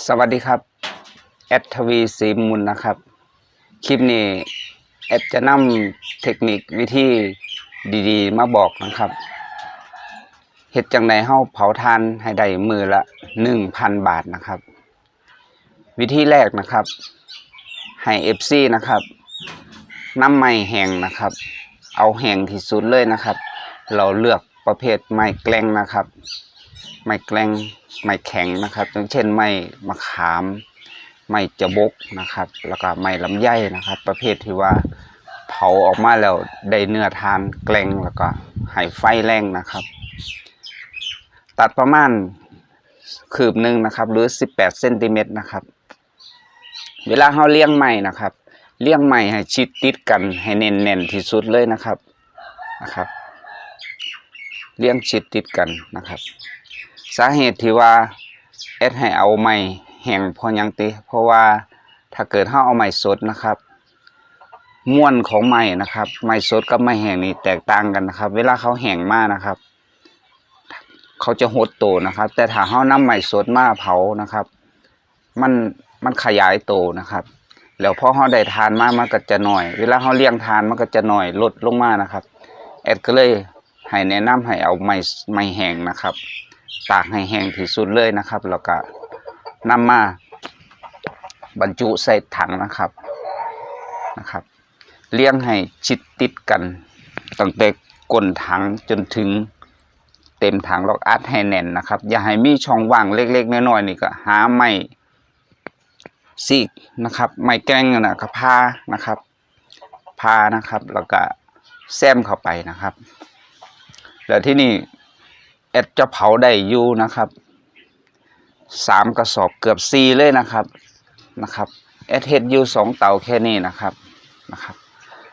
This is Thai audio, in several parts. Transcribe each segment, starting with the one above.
สวัสดีครับแอดทวีสีมุลนะครับ คลิปนี้แอดจะนำเทคนิควิธีดีๆ มาบอกนะครับเฮ็ดจังไดเฮาเผาทานให้ได้มือละ1,000บาทนะครับ วิธีแรกนะครับ ให้ FC นะครับน้ำไม้แห้งนะครับ เอาแห้งที่สุดเลยนะครับ เราเลือกประเภทไม้แกล้งนะครับ ไม้แกล้งไม้แข็งนะครับอย่างเช่นไม้มะขามไม้จะบกนะครับ แล้วก็ไม้ลำไยนะครับ ประเภทที่ว่าเผาออกมาแล้วได้เนื้อทานแกล้งแล้วก็ให้ไฟแรงนะครับ ตัดประมาณคืบหนึ่งนะครับ หรือ 18เซนติเมตรนะครับ เวลาเราเลี้ยงไม้นะครับเลี้ยงไม้ให้ชิดติดกันให้แน่นๆที่สุดเลยนะครับนะครับ เลี้ยงชิดติดกันนะครับ สาเหตุที่ว่าแอดให้เอาไม้แห้งเพอยังติ เพราะว่าถ้าเกิดเฮาเอาไม้สดนะครับม้วนของไม้นะครับ ไม้สดกับไม้แห้งนี่แตกต่างกันนะครับ เวลาเขาแห้งมากนะครับ เขาจะหดโตนะครับ แต่ถ้าเฮานำไม้สดมาเผานะครับ มันมันขยายโตนะครับแล้วพอเฮาได้ทานมากมันก็จะหน้อย เวลาเฮาเลี้ยงทานมันก็จะหน้อยลดลงมานะครับ แอดก็เลยให้แนะนำให้เอาไม้ไม้แห้งนะครับ ตากให้แห้งที่สุดเลยนะครับ แล้วก็นำมาบรรจุใส่ถังนะครับนะครับ เลี้ยงให้ชิดติดกันตั้งแต่ก้นถังจนถึงเต็มถังแล้วอัดให้แน่นนะครับ อย่าให้มีช่องว่างเล็ก ๆ น้อยๆนี่ก็หาไม้ซีกนะครับ ไม้แกล้งนะครับพานะครับพานะครับ แล้วก็แซมเข้าไปนะครับ แล้วที่นี่ แอดจะเผาได้อยู่นะครับสามกระสอบเกือบสี่เลยนะครับนะครับแอดเฮ็ดอยู่สองเตาแค่นี้นะครับนะครับ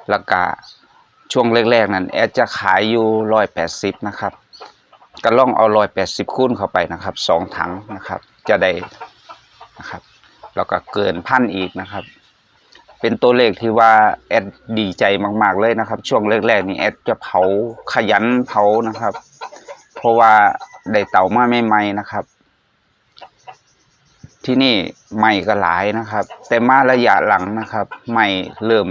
แล้วก็ช่วงแรกๆนั้นแอดจะขายอยู่ร้อยแปดสิบนะครับก็ล่องเอาร้อยแปดสิบคูณเข้าไปนะครับสองถังนะครับ จะได้นะครับแล้วก็เกินพันอีกนะครับ เป็นตัวเลขที่ว่าแอดดีใจมาก ๆเลยนะครับ ช่วงแรกๆนี่แอดจะเผาขยันเผานะครับ เพราะว่าได้เต่ามาใหม่ๆนะครับ ที่นี่ใหม่ก็หลายนะครับ แต่มาระยะหลังนะครับ ใหม่เริ่ม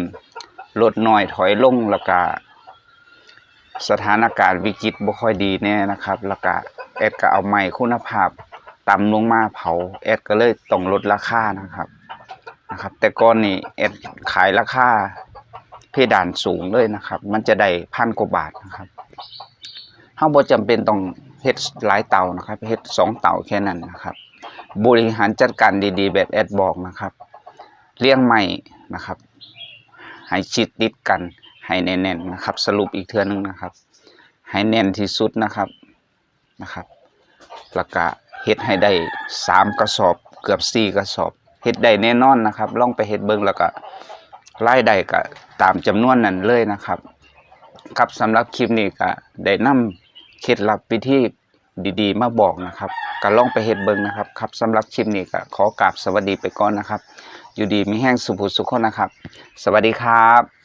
ลดน้อยถอยลงแล้วก็สถานการณ์วิกฤตบ่ค่อยดีแน่นะครับ แล้วก็แอดก็เอาใหม่คุณภาพต่ำลงมาเผาแอดก็เลยต้องลดราคานะครับนะครับ แต่ก่อนนี่แอดขายราคาเพดานสูงเลยนะครับ มันจะได้พันกว่าบาทนะครับ เฮาบ่จำเป็นต้องเฮ็ดหลายเตานะครับเฮ็ดสองเตาแค่นั้นนะครับ บริหารจัดการดีๆ แบบแอดบอกนะครับ เลี้ยงใหม่นะครับ ให้ชิดติดกัน ให้แน่นๆนะครับ สรุปอีกเทื่อนึงนะครับ ให้แน่นที่สุดนะครับนะครับแล้วก็เฮ็ดให้ได้สามกระสอบเกือบสี่กระสอบเฮ็ดได้แน่นอนนะครับลองไปเฮ็ดเบิ่งแล้วก็รายได้ก็ตามจำนวนนั้นเลยนะครับ ครับสำหรับคลิปนี้ก็ได้นำ เคล็ดลับวิธีดีๆ มาบอกนะครับก็ลองไปเห็ดเบิงนะครับครับสำหรับคลิปนี้ก็ขอกราบสวัสดีไปก่อนนะครับ อยู่ดีมีแห้งสุภุสุขคนนะครับ สวัสดีครับ